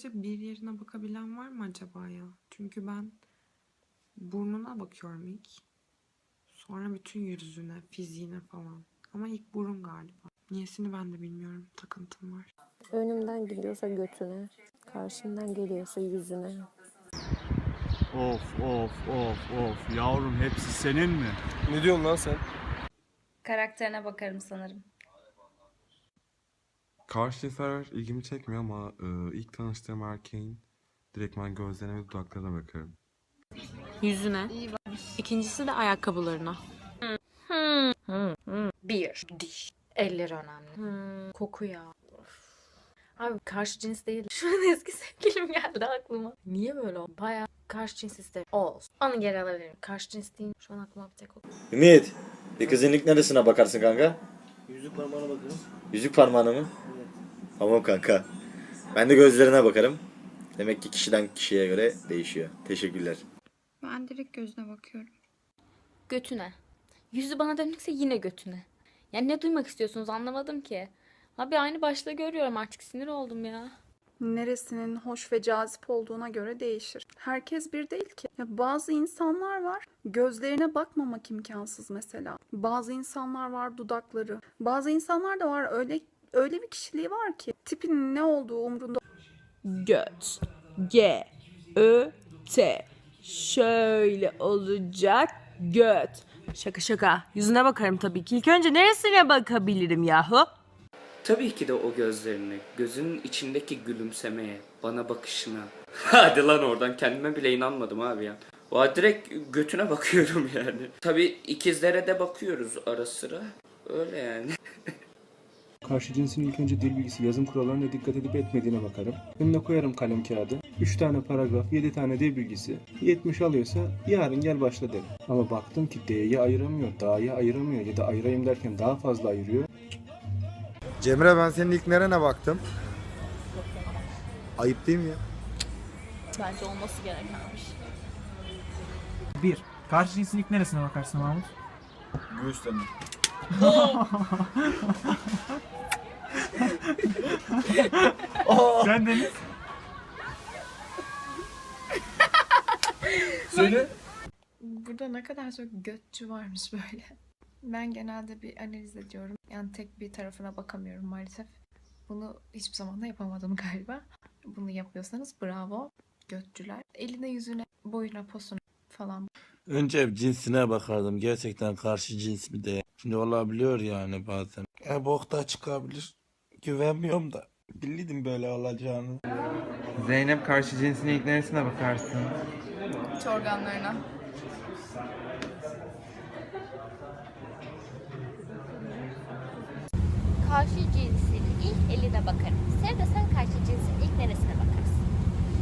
sadece bir yerine bakabilen var mı acaba ya? Çünkü ben burnuna bakıyorum ilk. Sonra bütün yüzüne, fiziğine falan. Ama ilk burun galiba. Niyesini ben de bilmiyorum. Takıntım var. Önümden geliyorsa götüne, karşımdan geliyorsa yüzüne. Of of of of yavrum hepsi senin mi? Ne diyorsun lan sen? Karakterine bakarım sanırım. Karşı cinsler ilgimi çekmiyor ama e, ilk tanıştığım erkeğin direktmen gözlerine ve dudaklarına bakarım. Yüzüne. İkincisi de ayakkabılarına. Bir. Diş. Elleri önemli. Koku ya. Of. Abi karşı cins değil. Şu an eski sevgilim geldi aklıma. Niye böyle oldu? Baya karşı cins isterim. Olsun. Onu geri alabilirim. Karşı cins değil. Şu an aklıma bir tek o. Ümit, bir kızın ilk neresine bakarsın kanka? Yüzük parmağına bakarım. Yüzük parmağına mı? Evet. Tamam kanka. Ben de gözlerine bakarım. Demek ki kişiden kişiye göre değişiyor. Teşekkürler. Ben direkt gözüne bakıyorum. Götüne. Yüzü bana dönükse yine götüne. Yani ne duymak istiyorsunuz anlamadım ki. Abi aynı başta görüyorum artık sinir oldum ya. Neresinin hoş ve cazip olduğuna göre değişir. Herkes bir değil ki. Ya bazı insanlar var gözlerine bakmamak imkansız mesela. Bazı insanlar var dudakları. Bazı insanlar da var öyle öyle bir kişiliği var ki tipinin ne olduğu umrunda Göt. G. Ö. T. Şöyle olacak göt. Şaka şaka. Yüzüne bakarım tabii ki. İlk önce neresine bakabilirim yahu? Tabii ki de o gözlerine, gözünün içindeki gülümsemeye, bana bakışına. Hadi lan oradan kendime bile inanmadım abi ya. Valla direkt götüne bakıyorum yani. Tabii ikizlere de bakıyoruz ara sıra. Öyle yani. Karşı cinsin ilk önce dil bilgisi yazım kurallarına dikkat edip etmediğine bakarım. Önüne koyarım kalem kağıdı. 3 tane paragraf, 7 tane dil bilgisi. 70 alıyorsa yarın gel başla derim. Ama baktım ki D'yi ayıramıyor, Da'yı ayıramıyor ya da ayırayım derken daha fazla ayırıyor. Cemre ben senin ilk nerene baktım? Ayıp değil mi ya? Bence olması gerekenmiş. 1. Karşı cinsin ilk neresine bakarsın Mahmut? Göğüslerine. Sen Deniz? Söyle. Burada ne kadar çok götçü varmış böyle. Ben genelde bir analiz ediyorum. Yani tek bir tarafına bakamıyorum maalesef. Bunu hiçbir zaman da yapamadım galiba. Bunu yapıyorsanız bravo. Götçüler. Eline yüzüne, boyuna, posuna falan. Önce cinsine bakardım. Gerçekten karşı cins mi de. Şimdi olabiliyor yani bazen. E bokta çıkabilir. Güvenmiyorum da. Biliyordum böyle olacağını. Zeynep karşı cinsin ilk neresine bakarsın? İç organlarına. Karşı cinsin ilk eline bakarım. Sen de sen karşı cinsin ilk neresine bakarsın?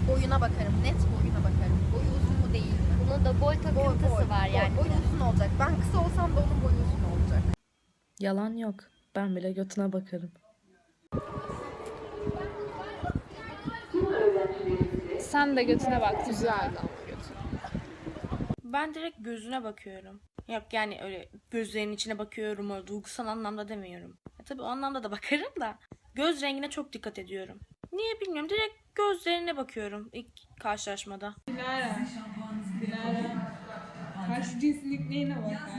Boyuna bakarım. Net boyuna bakarım. Boyu uzun mu değil Bunun da boy takıntısı var yani. Boyu uzun olacak. Ben kısa olsam da onun boyu uzun olacak. Yalan yok. Ben bile götüne bakarım. Sen de götüne bak. Götü. Ben direkt gözüne bakıyorum. Yok yani öyle gözlerinin içine bakıyorum öyle duygusal anlamda demiyorum. Ya tabii o anlamda da bakarım da göz rengine çok dikkat ediyorum. Niye bilmiyorum direkt gözlerine bakıyorum ilk karşılaşmada. Karşı cinsin neyine bakar?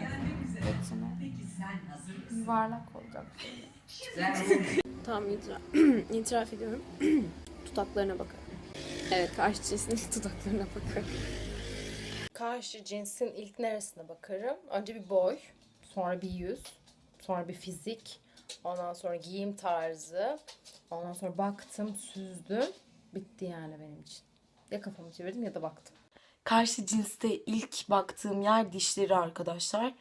Yuvarlak olacak. Tamam itiraf, itiraf ediyorum. Dudaklarına bakarım. Evet karşı cinsin dudaklarına bakarım. Karşı cinsin ilk neresine bakarım? Önce bir boy, sonra bir yüz, sonra bir fizik, ondan sonra giyim tarzı, ondan sonra baktım, süzdüm. Bitti yani benim için. Ya kafamı çevirdim ya da baktım. Karşı cinste ilk baktığım yer dişleri arkadaşlar.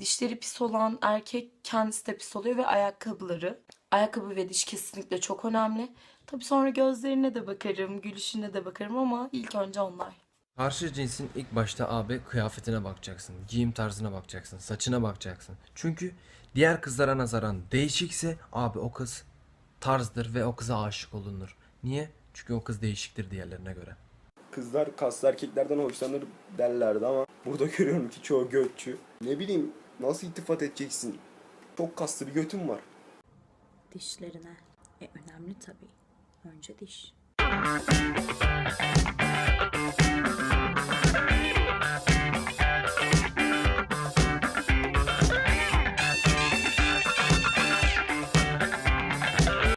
Dişleri pis olan erkek kendisi de pis oluyor ve ayakkabıları. Ayakkabı ve diş kesinlikle çok önemli. Tabii sonra gözlerine de bakarım, gülüşüne de bakarım ama ilk önce onlar. Karşı cinsin ilk başta abi kıyafetine bakacaksın, giyim tarzına bakacaksın, saçına bakacaksın. Çünkü diğer kızlara nazaran değişikse abi o kız tarzdır ve o kıza aşık olunur. Niye? Çünkü o kız değişiktir diğerlerine göre. Kızlar kaslı erkeklerden hoşlanır derlerdi ama burada görüyorum ki çoğu götçü. Ne bileyim nasıl iltifat edeceksin? Çok kaslı bir götüm var. Dişlerine. E önemli tabii. Önce diş.